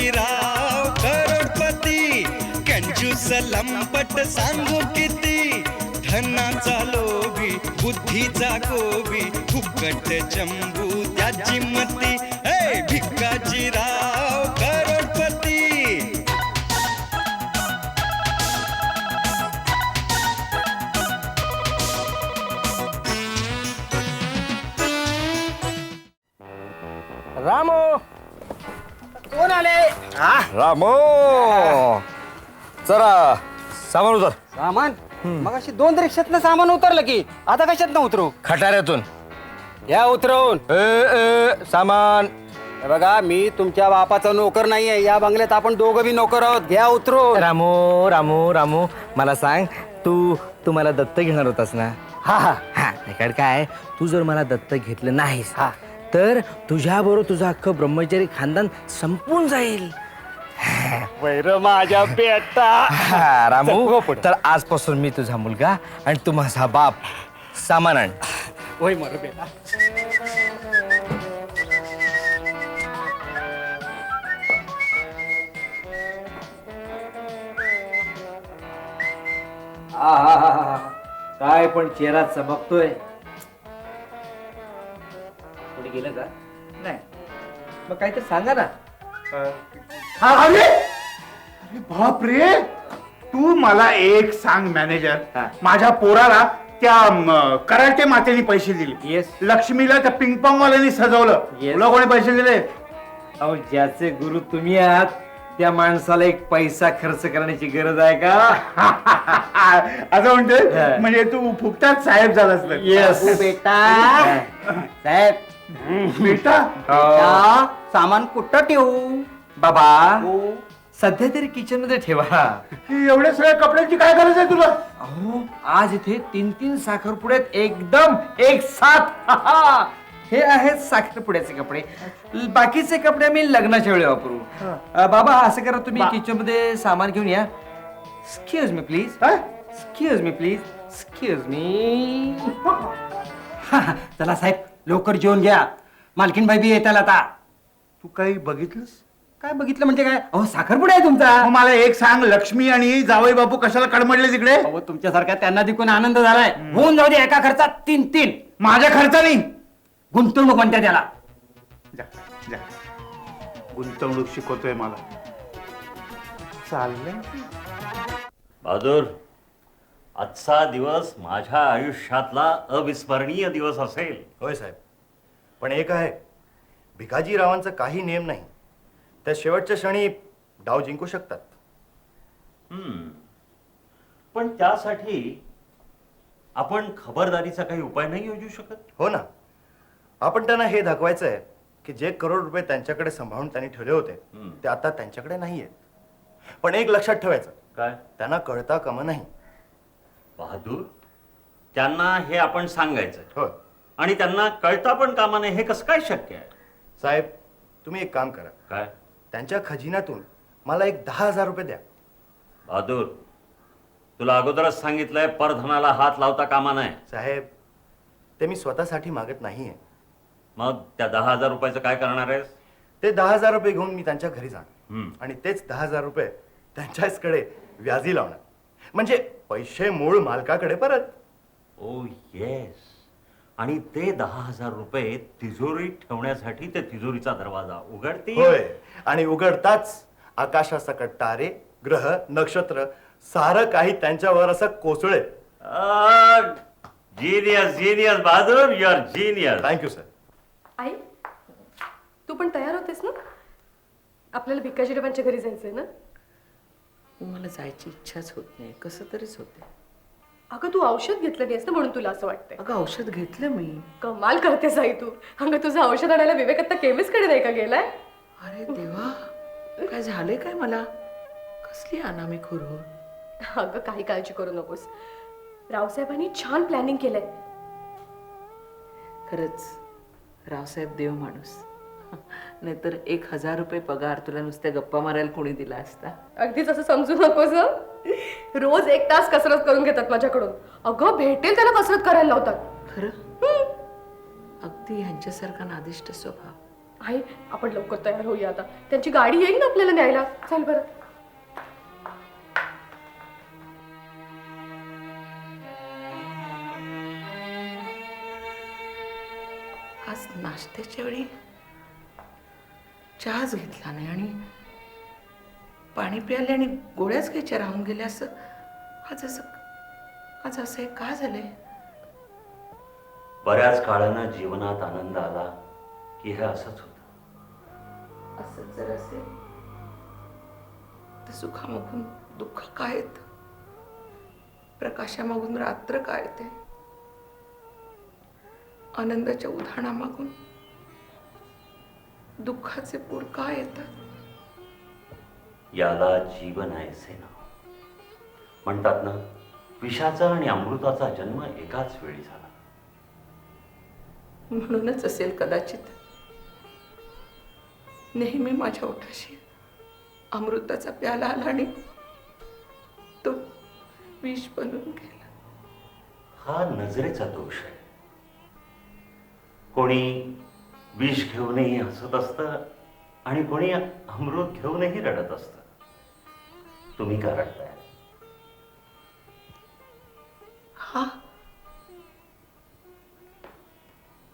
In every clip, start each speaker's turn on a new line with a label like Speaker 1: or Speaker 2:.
Speaker 1: भिकाजीराव करोडपती. कंजूस लंपट सांगू किती? धनाचा लोभी बुद्धीचा गोबी फुकट चंबू त्याची मती. हे भिकाजीराव
Speaker 2: रामो!
Speaker 3: जरा सामान उतर.
Speaker 2: सामान? मग अशी दोन रिक्षात सामान उतरलं की आता कशात ना उतरू?
Speaker 3: खटाऱ्यातून.
Speaker 2: या उतरवून.
Speaker 3: ए ए सामान.
Speaker 2: हे बघा मी तुमच्या बापाचा नोकर नाहीये. या बंगल्यात आपण दोघं बी नोकर आहोत. घ्या उतरून.
Speaker 3: रामू रामू रामू मला सांग तू तू मला दत्त घेणार होतास ना?
Speaker 2: हा हा.
Speaker 3: हा कारण काय? तू जर मला दत्त घेतलं नाहीस
Speaker 2: हा.
Speaker 3: तर तुझ्याबरोबर तुझं अख्खं ब्रह्मचारी खानदान संपून जाईल.
Speaker 2: वैर माझ्या बेटा.
Speaker 3: हा, रामू. तर आजपासून मी तुझा मुलगा आणि तू माझा बाप. सामान आण.
Speaker 2: होय मर बेटा आहाहाहा. काय पण चेहरा चमकतोय कुठे गेलं का? नाही. मग काहीतरी सांगा ना.
Speaker 4: अरे! अरे बाप रे तू मला एक सांग मॅनेजर
Speaker 2: हा.
Speaker 4: माझ्या पोराला त्या म, कराटे मातेने पैसे दिले.
Speaker 2: Yes.
Speaker 4: लक्ष्मीला त्या पिंगपॉंग वाल्याने सजवलं.
Speaker 2: Yes.
Speaker 4: तुला कोणी पैसे दिले?
Speaker 2: अहो ज्याचे गुरु तुम्ही आहात त्या माणसाला एक पैसा खर्च करण्याची गरज आहे का?
Speaker 4: असं म्हणते?
Speaker 2: हा.
Speaker 4: म्हणजे तू फुकटात साहेब झालास तर.
Speaker 2: येस बेटा. साहेब.
Speaker 4: बेटा?
Speaker 2: बेटा, सामान कुठं ठेवू?
Speaker 3: बाबा
Speaker 2: हो.
Speaker 3: सध्या तरी किचनमध्ये ठेवा.
Speaker 4: ही एवढ्या सगळ्या कपड्यांची काय गरज आहे तुला?
Speaker 3: अहो आज इथे तीन तीन साखरपुड्यात एकदम एक साथ. हे आहेत साखरपुड्याचे कपडे. ल- बाकीचे कपडे मी लग्नाच्या वेळी वापरू. अ, बाबा असं करा तुम्ही किचनमध्ये सामान घेऊन या. एक्सक्यूज मी प्लीज
Speaker 4: हा?
Speaker 3: Excuse me please excuse me चला साहेब लवकर जेवून घ्या. मालकीन बाई बी येताल आता.
Speaker 4: तू काही बघितलंस?
Speaker 3: काय बघितलं म्हणजे काय? अहो साखरपुडा आहे तुमचा.
Speaker 4: मग मला एक सांग लक्ष्मी आणि जावई बापू कशाला कडमडले तिकडे
Speaker 2: अहो तुमच्यासारख्या त्यांना दिकून आनंद झालाय. होऊन जाऊ दे एका खर्चात तीन तीन.
Speaker 4: माझ्या खर्चाने?
Speaker 2: गुंतवणूक म्हणते त्याला.
Speaker 4: जा जा. गुंतवणूक शिकवतोय मला. चाललंय.
Speaker 5: बहादूर आजचा दिवस माझ्या आयुष्यातला अविस्मरणीय दिवस असेल.
Speaker 6: होय साहेब. पण एक आहे भिकाजीरावांचा काही नियम नाही. त्या शेवटच्या क्षणी डाव जिंकू शकतात.
Speaker 5: हम्म. पण त्यासाठी आपण खबरदारीचा काही उपाय नाही योजू शकत?
Speaker 6: हो ना. आपण त्यांना हे दाखवायचं आहे की जे करोड रुपये त्यांच्याकडे सांभाळून त्यांनी ठेवले होते
Speaker 5: हम्म.
Speaker 6: ते आता त्यांच्याकडे नाही आहेत पण एक लक्षात ठेवायचं.
Speaker 5: काय?
Speaker 6: त्यांना कळता कामा नाही.
Speaker 5: बहादूर त्यांना हे आपण सांगायचं
Speaker 6: होय
Speaker 5: आणि त्यांना कळता पण कामा नये हे कसं काय शक्य आहे?
Speaker 6: साहेब तुम्ही एक काम करा.
Speaker 5: काय?
Speaker 6: त्यांच्या खजिन्यातून मला एक दहा हजार रुपये द्या.
Speaker 5: बहादूर तुला अगोदरच सांगितलंय परधनाला हात लावता कामा नये.
Speaker 6: साहेब ते मी स्वतःसाठी मागत नाहीये.
Speaker 5: मग त्या दहा हजार रुपयाचं काय करणार आहेस?
Speaker 6: ते दहा हजार रुपये घेऊन मी त्यांच्या घरी जाणार.
Speaker 5: हम्म.
Speaker 6: आणि तेच दहा हजार रुपये त्यांच्याचकडे व्याजी लावणार. म्हणजे पैसे मूळ मालकाकडे परत.
Speaker 5: ओ येस आणि ते दहा हजार रुपये तिजोरीत ठेवण्यासाठी ते तिजोरीचा दरवाजा उघडतील.
Speaker 6: होय. आणि उघडताच आकाशासकट तारे ग्रह नक्षत्र सारं काही त्यांच्यावर असं कोसळे
Speaker 5: genius genius Bahadur you are genius
Speaker 6: thank you sir
Speaker 7: आई तू पण तयार होतेस ना? आपल्याला भिकाजीरावांच्या घरी जायचंय ना?
Speaker 8: मला जायची इच्छाच होत नाही. कसं तरीच होते
Speaker 7: अगं तू औषध घेतलं नाहीस ना म्हणून तुला असं वाटतंय.
Speaker 8: अगं औषध घेतलं मी.
Speaker 7: कमाल करतेस आई तू. अगं तुझं औषध आणायला विवेक आता केमिस्टकडे नाही का गेलाय?
Speaker 8: अरे देवा काय झाले काय मला? कसली अनामिक हो
Speaker 7: अगं काही काळजी करू नकोस. रावसाहेबांनी छान प्लॅनिंग केलंय.
Speaker 8: खरंच रावसाहेब देव माणूस. नाहीतर एक हजार रुपये पगार तुला नुसत्या गप्पा मारायला कोणी दिला असता.
Speaker 7: अगदीच असं समजू नकोस हं? रोज एक तास कसरत करून घेतात माझ्याकडून. अगं भेटेल त्याला कसरत करायला लावतात.
Speaker 8: खरं? अगदी ह्यांच्यासारखा नादिष्ट स्वभाव.
Speaker 7: आई आपण लवकर तयार होऊया आता. त्यांची गाडी येईल ना आपल्याला न्यायला? चल बरं.
Speaker 8: आज नाश्त्याच्या वेळी चहाच घेतला नाही आणि पाणी प्यायले आणि गोळ्याच घ्यायच्या राहून गेल्या असं. आज असं आज असं हे का झालंय?
Speaker 5: बऱ्याच काळानं जीवनात आनंद आला की हे असंच होतं.
Speaker 8: असं जर असेल तर सुखामागून दुःख काय येत? प्रकाशामागून रात्र काय येते? आनंदाच्या उधाणामागून दुःखाचे पूर काय येतात?
Speaker 5: याला जीवन आहे असे नाव म्हणतात ना विषाचा आणि अमृताचा जन्म एकाच वेळी झाला.
Speaker 8: म्हणूनच असेल कदाचित नेहमी माझ्या ओठाशी अमृताचा प्याला आला आणि तो विष बनून गेला.
Speaker 5: हा नजरेचा दोष आहे. कोणी विष घेऊनही हसत असतं आणि कोणी अमृत घेऊनही रडत असतं. तुम्ही का रडताय?
Speaker 8: हा?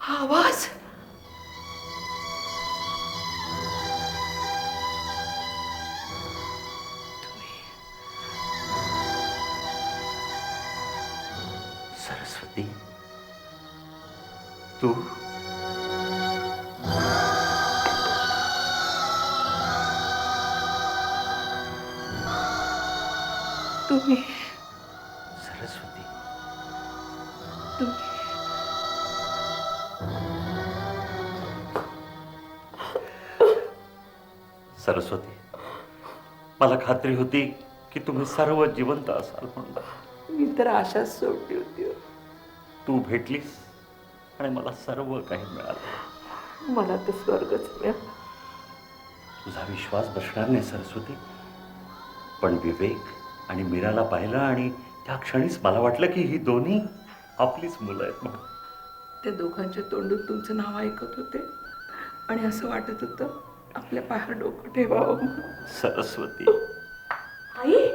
Speaker 8: हा आवाज? तुम्ही.
Speaker 5: सरस्वती.
Speaker 8: तुम्ही.
Speaker 5: सरस्वती मला खात्री होती की तुम्ही सर्व जिवंत असाल म्हणून.
Speaker 8: मी तर आशाच सोडली होती हो.
Speaker 5: तू भेटलीस आणि मला सर्व काही मिळालं.
Speaker 8: मला तर स्वर्गच मिळाला.
Speaker 5: तुझा विश्वास बसणार नाही सरस्वती पण विवेक आणि मीराला पाहिलं आणि त्या क्षणीच मला वाटलं की ही दोन्ही आपलीच मुलं आहेत. म्हणून
Speaker 8: त्या दोघांच्या तोंडून तुमचं नाव ऐकत होते. आणि असं वाटत होतं आपल्या पायावर डोकं ठेवावं. म्हणून.
Speaker 5: सरस्वती.
Speaker 7: आई?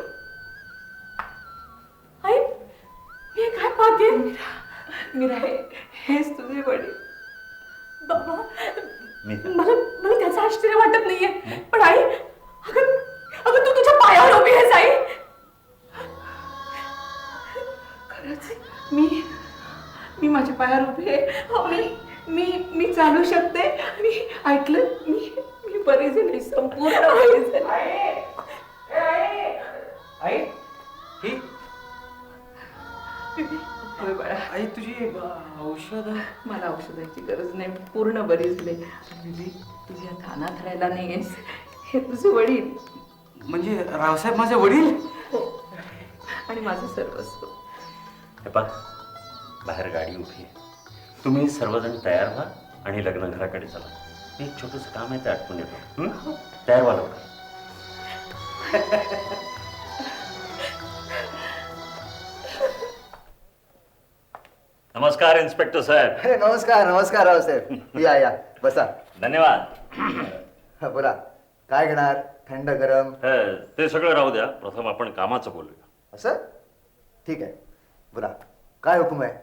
Speaker 7: आई मी हे काय पाहते?
Speaker 8: मीरा हे हेच तुझे वडील.
Speaker 7: बाबा
Speaker 5: मी
Speaker 7: मला मला त्याचं आश्चर्य वाटत नाहीये. पण आई अगं अगं तू तुझ्या पायावर उभी आहेस आई.
Speaker 8: खरंच मी मी माझ्या पायावर उभी आहे. मी मी मी चालू शकते. मी ऐकलं मी मी बरी झाली संपूर्ण बरी झाली.
Speaker 9: आई ही.
Speaker 8: होय बाळा.
Speaker 9: आई तुझी औषध.
Speaker 8: मला औषधाची गरज नाही. पूर्ण बरी झाली. विवेक तुझी आता अनाथ राहायला नाही आहेस हे तुझे वडील.
Speaker 9: म्हणजे रावसाहेब माझे वडील?
Speaker 8: हो. आणि माझं सर्वस्व.
Speaker 5: हे पहा बाहेर गाडी उभी आहे. तुम्ही सर्वजण तयार व्हा आणि लग्न घराकडे चला. मी एक छोटंसं काम आहे ते आटपून येतो हं? तयार व्हा लवकर. नमस्कार इन्स्पेक्टर साहेब.
Speaker 10: अरे नमस्कार नमस्कार रावसाहेब या या बसा.
Speaker 5: धन्यवाद.
Speaker 10: हा, बोला. काय घेणार? थंड गरम?
Speaker 5: अ, ते सगळं राहू द्या. प्रथम आपण कामाचं बोलूया.
Speaker 10: असं? ठीक आहे. बोला काय हुकुम आहे?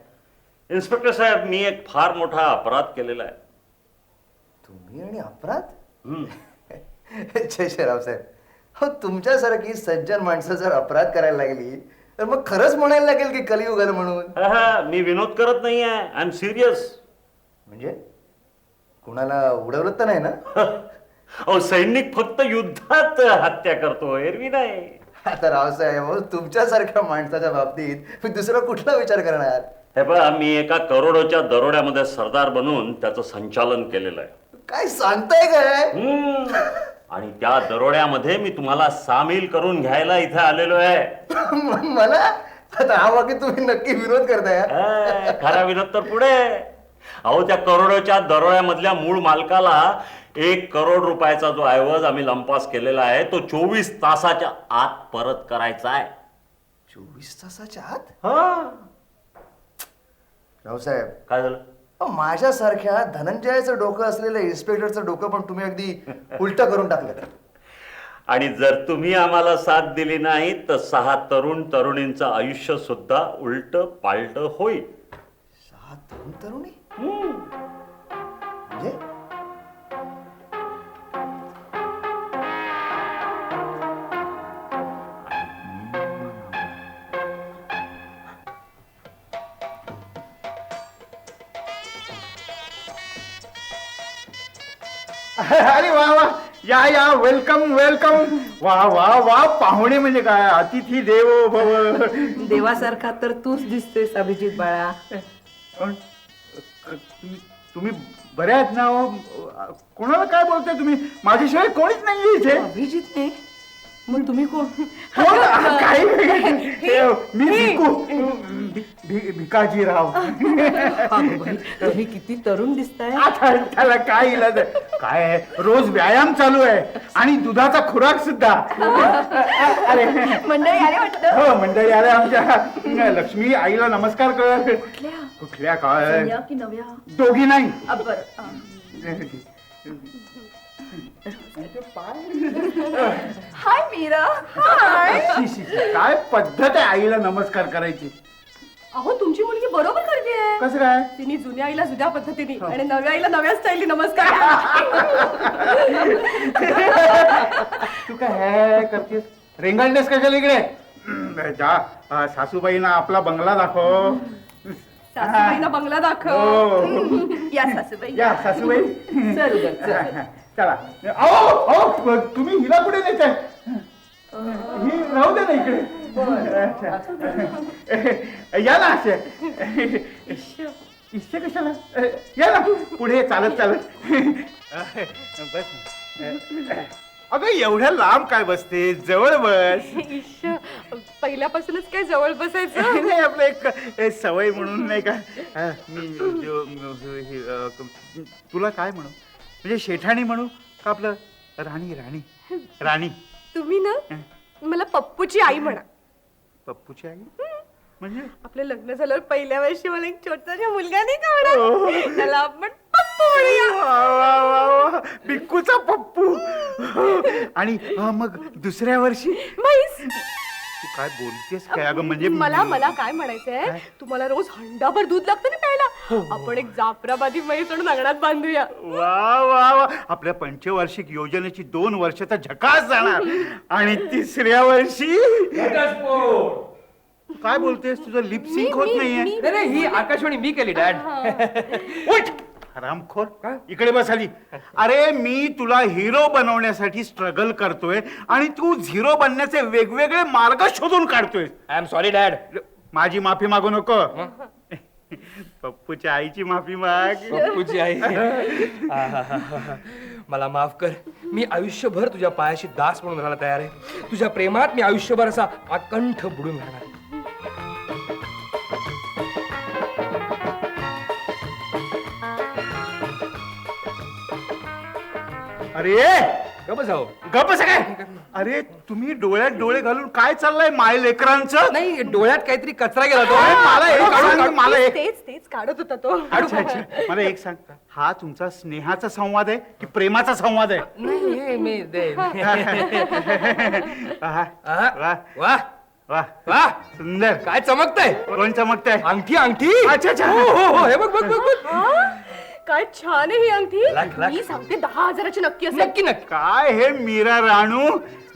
Speaker 5: इन्स्पेक्टर साहेब मी एक फार मोठा अपराध केलेला आहे.
Speaker 10: तुम्ही आणि अपराध?
Speaker 5: हं.
Speaker 10: जय रावसाहेब हो तुमच्यासारखी सज्जन माणसं जर अपराध करायला लागली तर मग खरंच म्हणायला लागेल की कलियुग आलं म्हणून.
Speaker 5: हा, हा, मी विनोद करत नाही आहे. आय एम सिरियस
Speaker 10: म्हणजे? कुणाला उडवलं तर नाही ना?
Speaker 5: अहो सैनिक फक्त युद्धात हत्या करतो एरवी नाही.
Speaker 10: आता रावसाहेब तुमच्यासारख्या माणसाच्या बाबतीत मी दुसरा कुठला विचार करणार?
Speaker 5: हे बघा मी एका करोडोच्या दरोड्यामध्ये सरदार बनून त्याचं संचालन केलेलं आहे.
Speaker 10: काय सांगताय काय?
Speaker 5: हम्म. आणि त्या दरोड्यामध्ये मी तुम्हाला सामील करून घ्यायला इथे आलेलो आहे.
Speaker 10: म- मला? आता हा वाक्य तुम्ही नक्की विरोध करताय हा?
Speaker 5: ए, खरा विनोद तर पुढे. अहो त्या करोडोच्या दरोड्यामधल्या मूळ मालकाला एक करोड रुपयाचा जो ऐवज आम्ही लंपास केलेला आहे तो चोवीस तासाच्या आत परत करायचा आहे.
Speaker 10: चोवीस तासाच्या आत?
Speaker 5: हा.
Speaker 10: रावसाहेब.
Speaker 5: काय झालं?
Speaker 10: अहो, माझ्यासारख्या धनंजयाचं डोकं असलेल्या इन्स्पेक्टरचं डोकं पण तुम्ही अगदी उलट करून टाकलं
Speaker 5: आणि जर तुम्ही आम्हाला साथ दिली नाही तर सहा तरुण तरुणींचं आयुष्य सुद्धा उलट पालट होईल.
Speaker 10: सहा तरुण तरुणी? म्हणजे?
Speaker 4: अरे वा वा. या या. वेलकम वेलकम वा वा वा. पाहुणे म्हणजे काय? अतिथी देवो भव.
Speaker 8: देवासारखा तर तूच दिसतोयस अभिजित बाळा.
Speaker 4: पण, तुम्ही तुम्ही बरे आहेत ना हो? कोणाला काय बोलताय तुम्ही? माझ्याशिवाय कोणीच नाहीये इथे.
Speaker 8: अभिजित नाही मग तुम्ही कोण?
Speaker 4: हे, मी भिकू भि- भिकाजीराव.
Speaker 8: अगं बाई, तुम्ही किती तरुण दिसताय.
Speaker 4: आता त्याला काय इलाज आहे? काय आहे? रोज व्यायाम चालू आहे. आणि दुधाचा खुराक सुद्धा. अरे.
Speaker 7: मंडळी आले वाटतं?
Speaker 4: हो मंडळी अरे आमच्या. लक्ष्मी आईला नमस्कार कर. कुठल्या? काय?
Speaker 7: की नव्या?
Speaker 4: दोघी नाही.
Speaker 7: हाय मीरा हाय
Speaker 4: शी, शी, शी. काय पद्धत आहे आईला नमस्कार करायची?
Speaker 7: अहो तुमची मुलगी बरोबर करते.
Speaker 4: कसं काय?
Speaker 7: तिने जुन्या आईला जुन्या पद्धतीने आणि नव्या आईला नव्या स्टाईलने नमस्कार.
Speaker 4: तू काय हे करतेस? रेंगाळतेस कशाला इकडे? हम्म, जा. अं, सासूबाईंना आपला बंगला दाखव.
Speaker 7: सासूबाईना बंगला दाखव.
Speaker 4: हो.
Speaker 7: या सासूबाई.
Speaker 4: या सासूबाई.
Speaker 8: चल ग, चल.
Speaker 4: चला. अहो अहो तुम्ही हिला कुठे नेताय? ही राहू दे ना इकडे. या ना असे. इच्छा कशाला? या ना. पुढे चालत चालत. बस अगं एवढ्या लांब काय बसते? जवळ बस
Speaker 7: पहिल्यापासूनच काय जवळ बसायचं?
Speaker 4: नाही आपलं एक ए, सवय म्हणून नाही का? अ, मी जो, हे, अ, तुला काय म्हणू? म्हणजे शेठाणी म्हणू का आपलं राणी राणी? राणी.
Speaker 7: तुम्ही ना मला पप्पूची आई म्हणा.
Speaker 4: पप्पूची आई? म्हणजे?
Speaker 7: आपलं लग्न झाल्यावर पहिल्या वर्षी मला एक छोटासा मुलगा नाही का होणार? त्याला आपण पप्पू.
Speaker 4: बिक्कूचा पप्पू. आणि मग दुसऱ्या वर्षी?
Speaker 7: म्हैस.
Speaker 4: काय बोलतेस काय? अगं म्हणजे
Speaker 7: मला मला काय म्हणायचंय? तुम्हाला रोज हंडाभर दूध लागतं ना प्यायला. आपण एक जाफराबादी म्हैस आणून अंगणात बांधूया.
Speaker 4: वा वा वा. आपल्या पंचवार्षिक योजनेची दोन वर्षाचा झकास जाणार. आणि तिसऱ्या वर्षी काय बोलतेस? तुझं लिपसिंग होत नाहीये.
Speaker 9: नाही नाही, ही आकाशवाणी मी केली डॅड.
Speaker 4: उठ! हरामखोर इकडे बस आली अरे मी तुला हिरो बनवण्यासाठी स्ट्रगल करतोय आणि तू झिरो बनण्याचे वेगवेगळे मार्ग शोधून काढतोय
Speaker 9: आय एम सॉरी डॅड
Speaker 4: माझी माफी मागू नको. पप्पूच्या आईची माफी माग.
Speaker 9: पप्पूची आई. मला माफ कर. मी आयुष्यभर तुझ्या पायाशी दास म्हणून राहायला तयार आहे. तुझ्या प्रेमात मी आयुष्यभर असा अकंठ बुडून राहणार
Speaker 4: अरे!
Speaker 9: गप जाऊ
Speaker 4: गप काय? अरे तुम्ही डोळ्यात डोळे घालून काय चाललंय माय लेकरांचं?
Speaker 9: नाही डोळ्यात काहीतरी कचरा गेला तो
Speaker 4: अरे, मला एक
Speaker 9: काढून काढ.
Speaker 4: मला एक.
Speaker 7: तेच तेच काढत होता तो.
Speaker 4: अच्छा अच्छा. मला एक सांग. हा तुमचा स्नेहाचा संवाद आहे की प्रेमाचा संवाद आहे?
Speaker 9: नाही हे मी दे.
Speaker 4: आहा,
Speaker 9: आहा.
Speaker 4: वा.
Speaker 9: वा.
Speaker 4: वा.
Speaker 9: वा.
Speaker 4: सुंदर.
Speaker 9: काय चमकतंय?
Speaker 4: कोण चमकताय?
Speaker 9: अंगठी अंगठी?
Speaker 4: अच्छा, अच्छा.
Speaker 9: हो हो हो. हे बघ बघ बघ बघ.
Speaker 7: हा? काय छान आहे ही अंगठी.
Speaker 9: लाख.
Speaker 7: मी सांगते दहा हजाराची नक्की असेल.
Speaker 9: नक्की नक्की.
Speaker 4: काय हे मीरा राणू?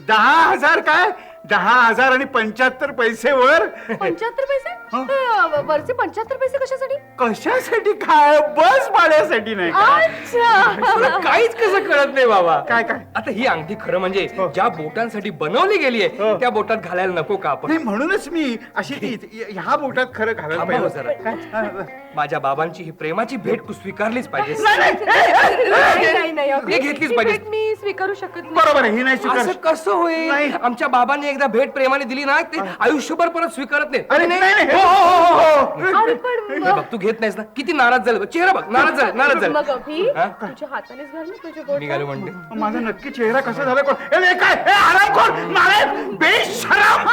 Speaker 4: दहा हजार काय? दहा हजार आणि पंच्याहत्तर पैसे वर?
Speaker 7: पंच्याहत्तर पैसे? अ, वरचे पंच्याहत्तर पैसे कशासाठी?
Speaker 4: कशासाठी काय? बस भाड्यासाठी नाही का?
Speaker 7: अच्छा.
Speaker 9: तुला काहीच कसं कळत नाही बाबा.
Speaker 4: काय काय?
Speaker 9: आता ही अंगठी खरं म्हणजे ज्या बोटांसाठी बनवली गेली आहे त्या बोटात घालायला नको का आपण?
Speaker 4: नाही म्हणूनच मी अशी ती ह्या बोटात खरं घालायला
Speaker 9: थांबा हो
Speaker 4: पाहिजे. काय?
Speaker 9: माझ्या बाबांची ही प्रेमाची भेट तू स्वीकारलीच पाहिजे
Speaker 7: नाही नाही नाही अगं,
Speaker 9: हे घेतलीच
Speaker 7: ही
Speaker 9: पाहिजे.
Speaker 7: भेट मी स्वीकारू शकत नाही.
Speaker 4: बरोबर आहे ही नाही स्वीकार
Speaker 9: असं कसं होईल?
Speaker 4: नाही.
Speaker 9: आमच्या बाबांनी एकदा भेट प्रेमाने दिली ना ते आयुष्यभर परत स्वीकारत नाही.
Speaker 4: अरे नाही नाही हो, हो, हो, हो.
Speaker 7: अरे पण
Speaker 9: हे
Speaker 7: मग-
Speaker 9: बघ तू घेत नाहीस ना. किती नाराज झालं बघ. चेहरा बघ नाराज झाला नाराज
Speaker 7: मग
Speaker 9: झाला.
Speaker 7: अभि
Speaker 9: हा?
Speaker 7: तुझ्या हातानेच घाल ना तुझ्या बोट.
Speaker 9: निघालो म्हणते
Speaker 4: माझा नक्की चेहरा कसा झाला कोण? ए, ए, काय? ए, हरामखोर नालायक बेशरम!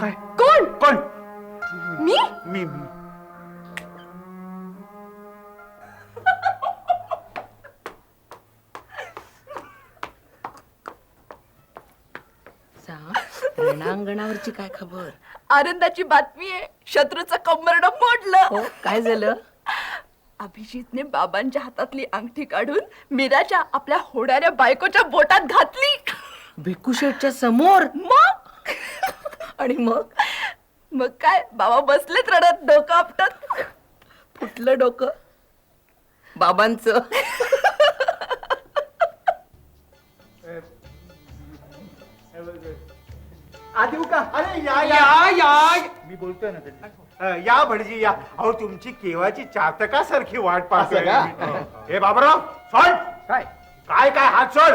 Speaker 4: काय?
Speaker 7: कोण?
Speaker 4: कोण?
Speaker 7: मी?
Speaker 4: मी मी.
Speaker 8: रणांगणावरची काय खबर?
Speaker 11: आनंदाची बातमी आहे. शत्रूचं कंबरड मोडलं.
Speaker 8: हो काय झालं?
Speaker 11: अभिजितने बाबांच्या हातातली अंगठी काढून मीराच्या आपल्या होणाऱ्या बायकोच्या बोटात घातली.
Speaker 8: भिक्खू शेठच्या समोर?
Speaker 11: मग? आणि मग? मग काय? बाबा बसलेत रडत डोकं आपटत.
Speaker 8: फुटलं डोकं. बाबांचं.
Speaker 4: आधी का अरे या या.
Speaker 9: या
Speaker 4: मी बोलतोय ना. अ, या भटजी या. अहो तुमची केव्हाची चातकासारखी वाट पाहतोय हे बाबराव सोड.
Speaker 9: काय?
Speaker 4: काय काय? हात सोड.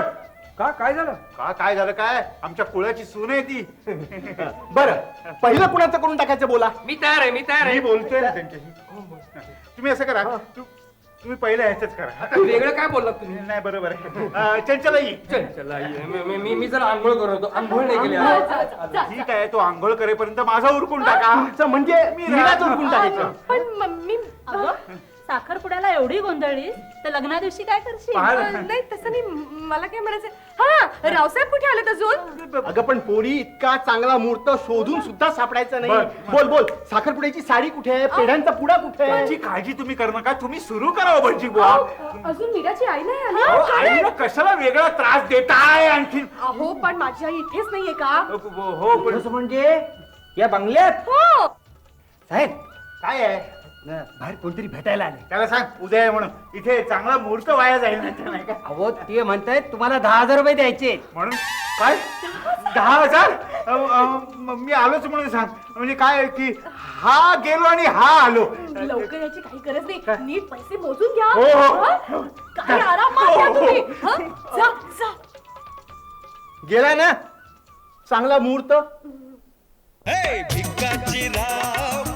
Speaker 9: का काय झालं?
Speaker 4: का काय झालं काय? आमच्या कुळाची सून आहे ती.
Speaker 10: बरं. पहिलं कुणाचं करून टाकायचं बोला?
Speaker 9: मी तयार आहे मी तयार
Speaker 4: मी
Speaker 9: आहे
Speaker 4: बोलतोय ना त्यांच्याशी. तुम्ही असं करा. तु- तुम्ही पहिलं ह्याच करा.
Speaker 9: वेगळं काय बोललात तुम्ही?
Speaker 4: नाही बरोबर आहे. अ, चंचला ये
Speaker 9: चल चला ये. मी- मी- मी मी जरा आंघोळ करत होतो. आंघोळ नाही केली आज.
Speaker 4: ठीक आहे तो आंघोळ करेपर्यंत माझा उरकून टाका.
Speaker 10: म्हणजे
Speaker 4: मी राहतो. उरकून टाकायचं.
Speaker 7: पण मम्मी
Speaker 11: साखरपुड्याला एवढी गोंधळलीस? तर लग्ना दिवशी काय करशील?
Speaker 4: पहा-
Speaker 7: नाही तसं नाही. म- मला काय म्हणायचं हा रावसाहेब कुठे आलेत अजून?
Speaker 10: अगं पण पोरी इतका चांगला मुहूर्त शोधून सुद्धा सापडायचा नाही.
Speaker 4: बर.
Speaker 10: बोल बोल. साखरपुड्याची साडी कुठे आहे? पेढ्यांचा पुडा कुठे आहे?
Speaker 4: त्याची काळजी तुम्ही करू नका. तुम्ही सुरू करा हो भटजी बुवा.
Speaker 7: अजून मीराची आई नाही आली?
Speaker 4: आईला कशाला वेगळा त्रास देताय आणखी
Speaker 7: अहो पण माझी आई इथेच नाहीये का?
Speaker 4: हो पण
Speaker 9: म्हणजे? या बंगल्यात?
Speaker 7: हो.
Speaker 9: साहेब
Speaker 4: काय आहे?
Speaker 9: बाहेर कोणतरी भेटायला आले.
Speaker 4: त्याला सांग उद्या आहे म्हणून. इथे चांगला मुहूर्त वाया जाईल नाही का
Speaker 9: अहो ते म्हणतायत तुम्हाला दहा हजार रुपये द्यायचे.
Speaker 4: म्हणून? काय? दहा हजार? म- मी आलोच म्हणून सांग. म्हणजे काय की हा गेलो आणि हा आलो.
Speaker 7: लवकर याची काही गरज नाही. नीट पैसे मोजून घ्या.
Speaker 4: हो, हो.
Speaker 7: हा? काही आरामात घ्या तुम्ही? हा? जा जा.
Speaker 10: गेला ना? चांगला मुहूर्त?
Speaker 1: हे राव